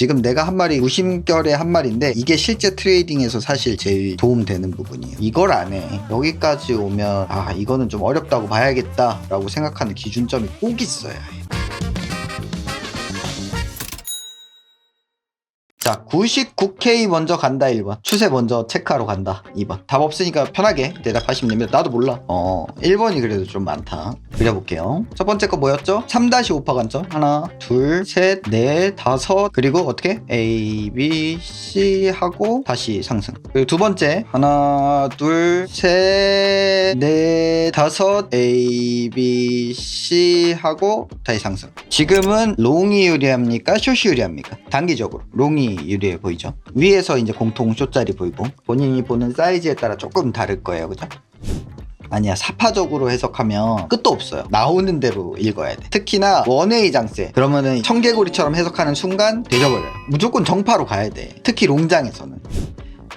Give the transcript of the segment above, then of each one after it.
지금 내가 한 말이 무심결의 한 말인데 이게 실제 트레이딩에서 사실 제일 도움되는 부분이에요. 이걸 안 해. 여기까지 오면 아 이거는 좀 어렵다고 봐야겠다라고 생각하는 기준점이 꼭 있어야 해. 자, 99K 먼저 간다 1번. 추세 먼저 체크하러 간다 2번. 답 없으니까 편하게 대답하시면 됩니다. 나도 몰라. 어, 1번이 그래도 좀 많다. 그려볼게요. 첫 번째 거 뭐였죠? 3-5파 관점. 하나, 둘, 셋, 넷, 다섯. 그리고 어떻게? A, B, C 하고 다시 상승. 그리고 두 번째. 하나, 둘, 셋, 넷, 다섯. A, B, C 하고 다시 상승. 지금은 롱이 유리합니까? 숏이 유리합니까? 단기적으로. 롱이 유리해 보이죠? 위에서 이제 공통 숏자리 보이고 본인이 보는 사이즈에 따라 조금 다를 거예요. 그죠? 아니야 사파적으로 해석하면 끝도 없어요 나오는 대로 읽어야 돼 특히나 원웨이 장세 그러면은 청개구리처럼 해석하는 순간 되져버려요 무조건 정파로 가야 돼 특히 롱장에서는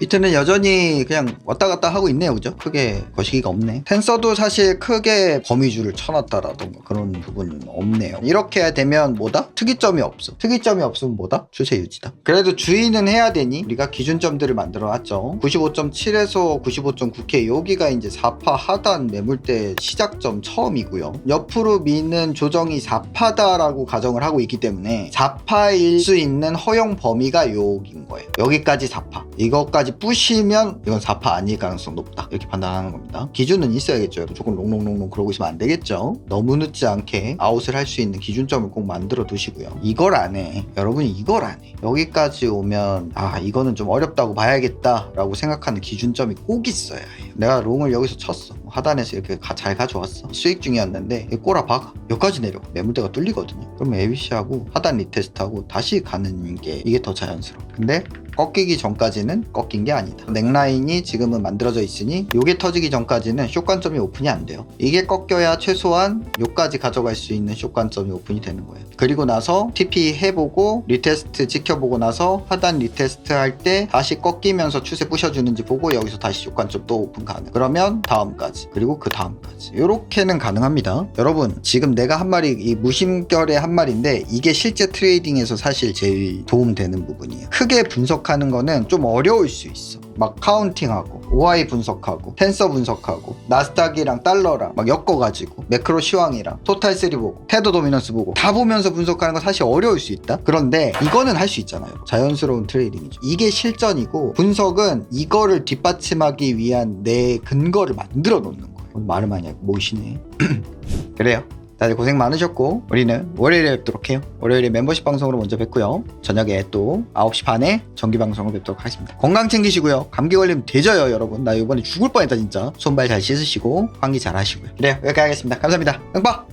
비트는 여전히 그냥 왔다 갔다 하고 있네요. 그죠? 크게 거시기가 없네. 텐서도 사실 크게 거미줄을 쳐놨다라던가 그런 부분은 없네요. 이렇게 되면 뭐다? 특이점이 없어. 특이점이 없으면 뭐다? 추세 유지다. 그래도 주의는 해야 되니 우리가 기준점들을 만들어 놨죠. 95.7에서 95.9K 여기가 이제 4파 하단 매물대 시작점 처음이고요. 옆으로 미는 조정이 4파다라고 가정을 하고 있기 때문에 4파일 수 있는 허용 범위가 여기인 거예요. 여기까지 4파 이것까지 뿌시면 이건 4파 아닐 가능성 높다. 이렇게 판단하는 겁니다. 기준은 있어야겠죠. 조금 롱롱롱롱 그러고 있으면 안 되겠죠? 너무 늦지 않게 아웃을 할 수 있는 기준점을 꼭 만들어 두시고요. 이걸 안해. 여러분이 이걸 안해. 여기까지 오면 아 이거는 좀 어렵다고 봐야겠다 라고 생각하는 기준점이 꼭 있어야 해요. 내가 롱을 여기서 쳤어. 하단에서 이렇게 가- 잘 가져왔어. 수익 중이었는데 꼬라 박아. 여기까지 내려 매물대가 뚫리거든요. 그러면 ABC하고 하단 리테스트하고 다시 가는 게 이게 더 자연스러워 근데 꺾이기 전까지는 꺾인 게 아니다. 넥라인이 지금은 만들어져 있으니 요게 터지기 전까지는 숏관점이 오픈이 안 돼요. 이게 꺾여야 최소한 요까지 가져갈 수 있는 숏관점이 오픈이 되는 거예요. 그리고 나서 TP 해보고 리테스트 지켜보고 나서 하단 리테스트 할 때 다시 꺾이면서 추세 부셔주는지 보고 여기서 다시 숏관점 또 오픈 가능. 그러면 다음까지 그리고 그 다음까지 요렇게는 가능합니다. 여러분 지금 내가 한 말이 이 무심결의 한 말인데 이게 실제 트레이딩에서 사실 제일 도움되는 부분이에요. 크게 분석 하는 거는 좀 어려울 수 있어. 막 카운팅하고 OI 분석하고 텐서 분석하고 나스닥이랑 달러랑 막 엮어가지고 매크로 시황이랑 토탈 3 보고 테더 도미넌스 보고 다 보면서 분석하는 건 사실 어려울 수 있다. 그런데 이거는 할 수 있잖아요. 자연스러운 트레이딩이죠. 이게 실전이고 분석은 이거를 뒷받침하기 위한 내 근거를 만들어 놓는 거예요. 말을 많이 하고 모이시네 그래요 다들 고생 많으셨고 우리는 월요일에 뵙도록 해요. 월요일에 멤버십 방송으로 먼저 뵙고요. 저녁에 또 9시 반에 정기 방송을 뵙도록 하겠습니다. 건강 챙기시고요. 감기 걸리면 되져요 여러분. 나 이번에 죽을 뻔했다 진짜. 손발 잘 씻으시고 환기 잘 하시고요. 그래요. 여기까지 하겠습니다. 감사합니다. 응빠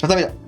감사합니다